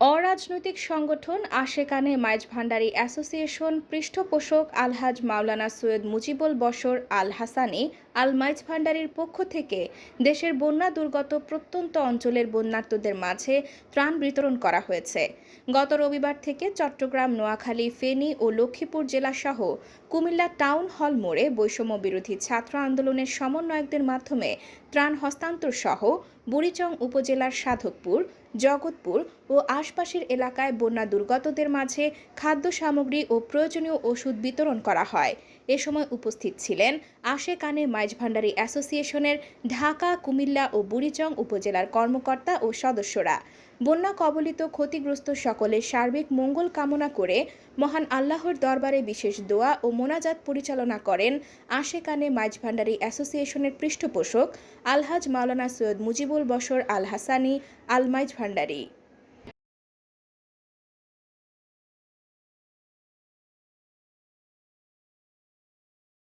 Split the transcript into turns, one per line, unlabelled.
অরাজনৈতিক সংগঠন আশেকানে মাইজ ভান্ডারি অ্যাসোসিয়েশন পৃষ্ঠপোষক আলহাজ মাওলানা সৈয়দ মুজিবুল বশর আল হাসানি আল মাইজ ভান্ডারির পক্ষ থেকে দেশের বন্যা দুর্গত প্রত্যন্ত অঞ্চলের বন্যার্তদের মাঝে ত্রাণ বিতরণ করা হয়েছে। গত রবিবার থেকে চট্টগ্রাম, নোয়াখালী, ফেনী ও লক্ষ্মীপুর জেলাসহ কুমিল্লা টাউন হল মোড়ে বৈষম্য বিরোধী ছাত্র আন্দোলনের সমন্বয়কদের মাধ্যমে ত্রাণ হস্তান্তর সহ বুড়িচং উপজেলার সাধকপুর, জগৎপুর ও আশপাশের এলাকায় বন্যা দুর্গতদের মাঝে খাদ্য সামগ্রী ও প্রয়োজনীয় ওষুধ বিতরণ করা হয়। এ সময় উপস্থিত ছিলেন আশে কানে মাইজ ভান্ডারি অ্যাসোসিয়েশনের ঢাকা, কুমিল্লা ও বুড়িচং উপজেলার কর্মকর্তা ও সদস্যরা। বন্যা কবলিত ক্ষতিগ্রস্ত সকলের সার্বিক মঙ্গল কামনা করে মহান আল্লাহর দরবারে বিশেষ দোয়া ও মোনাজাত পরিচালনা করেন আশে কানে মাইজ ভান্ডারি অ্যাসোসিয়েশনের পৃষ্ঠপোষক আলহাজ মাওলানা সৈয়দ মুজিবুল বশর আল হাসানি আল মাইজ ভান্ডারি।